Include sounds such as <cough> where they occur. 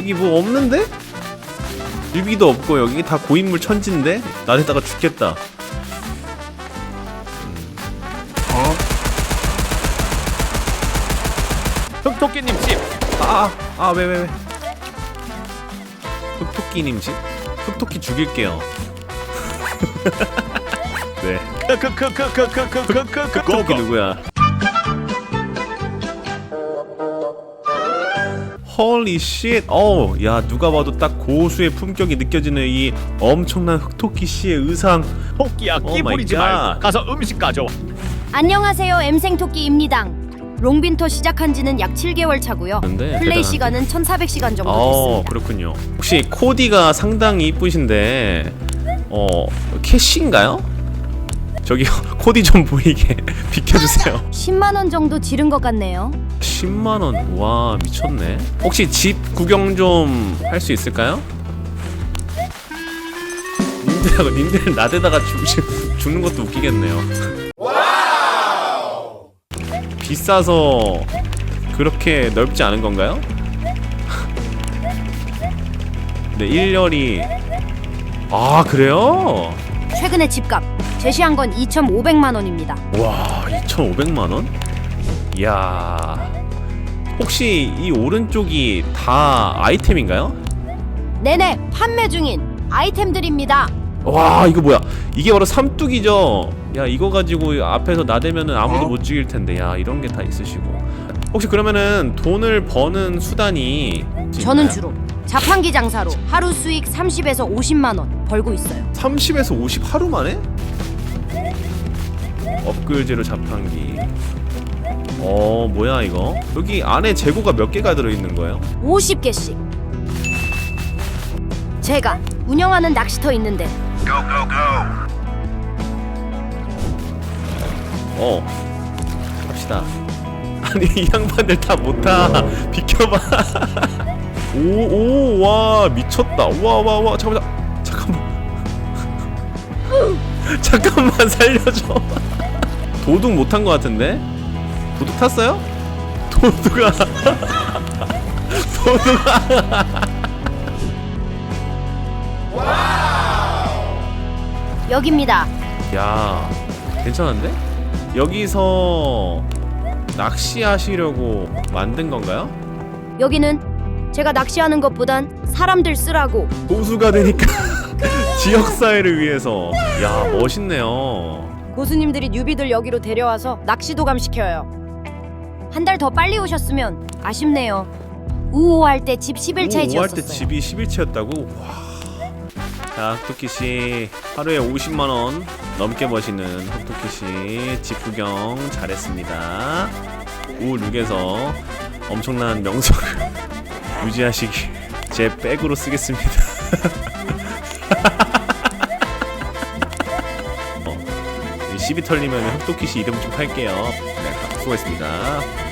여기 뭐 없는데? 뮤비도 없고 여기 다 고인물 천지인데? 나대다가 죽겠다 어? 흑토끼님 집 아, 아, 왜, 왜, 왜. 흑토끼님 집? 흑토끼 죽일게요. 네. 흑토끼 누구야? 헐리 쉣. 어우, 야, 누가 봐도 딱 고수의 품격이 느껴지는 이 엄청난 흑토끼 씨의 의상. 토끼야 끼 마이 부리지 갓. 말고 가서 음식 가져와 안녕하세요 엠생토끼입니다. 롱빈터 시작한 지는 약 7개월 차고요. 근데 플레이 대단한데. 시간은 1400시간 정도 어, 됐습니다. 그렇군요. 혹시 코디가 상당히 이쁘신데 어, 캐시인가요? 저기 <laughs> 코디 좀 보이게 <laughs> 비켜주세요. 10만 원 정도 지른 것 같네요. 10만 원. 와 미쳤네. 혹시 집 구경 좀 할 수 있을까요? 님들하고 님들 나대다가 죽, <laughs> 죽는 것도 웃기겠네요. 비싸서 그렇게 넓지 않은 건가요? 네, 1열이 아 그래요? 최근에 집값 제시한 건 2,500만 원입니다. 와 2,500만 원? 이야 혹시 이 오른쪽이 다 아이템인가요? 네네 판매 중인 아이템들입니다. 와 이거 뭐야 이게 바로 삼뚝이죠 야 이거 가지고 앞에서 나대면은 아무도 못 죽일 텐데 야 이런 게 다 있으시고 혹시 그러면은 돈을 버는 수단이 저는? 주로 자판기 장사로 하루 수익 30에서 50만 원 벌고 있어요. 30에서 50 하루 만에? 업글제로 자판기 어 뭐야 이거 여기 안에 재고가 몇 개가 들어 있는 거예요? 50개씩. 제가 운영하는 낚시터 있는데 어 갑시다 <laughs> 아니 이 양반들 다 못타 <laughs> 비켜봐 <laughs> 오 오 와 미쳤다 와 와 와 잠깐만 잠깐만 <laughs> 잠깐만 살려줘 <laughs> 도둑 못한 거 같은데 도둑 탔어요? <laughs> 도둑아 도둑아 여기입니다. 야 괜찮은데? 여기서 낚시하시려고 만든 건가요? 여기는 제가 낚시하는 것보단 사람들 쓰라고 고수가 되니까 <laughs> 지역 사회를 위해서 야 멋있네요 고수님들이 뉴비들 여기로 데려와서 낚시 도감 시켜요. 한 달 더 빨리 오셨으면 아쉽네요. 우호할 때 집 11차에 오할 때 지었었어요. 집이 11채였다고? 와. 자 흑토끼 씨 하루에 50만 원 넘게 버시는 흑토끼 씨 집 구경 잘했습니다 우룩에서 엄청난 명성을 유지하시길 제 백으로 쓰겠습니다. <laughs> 어, 이 시비 털리면 흑토끼씨 이름 좀 팔게요. 네 수고했습니다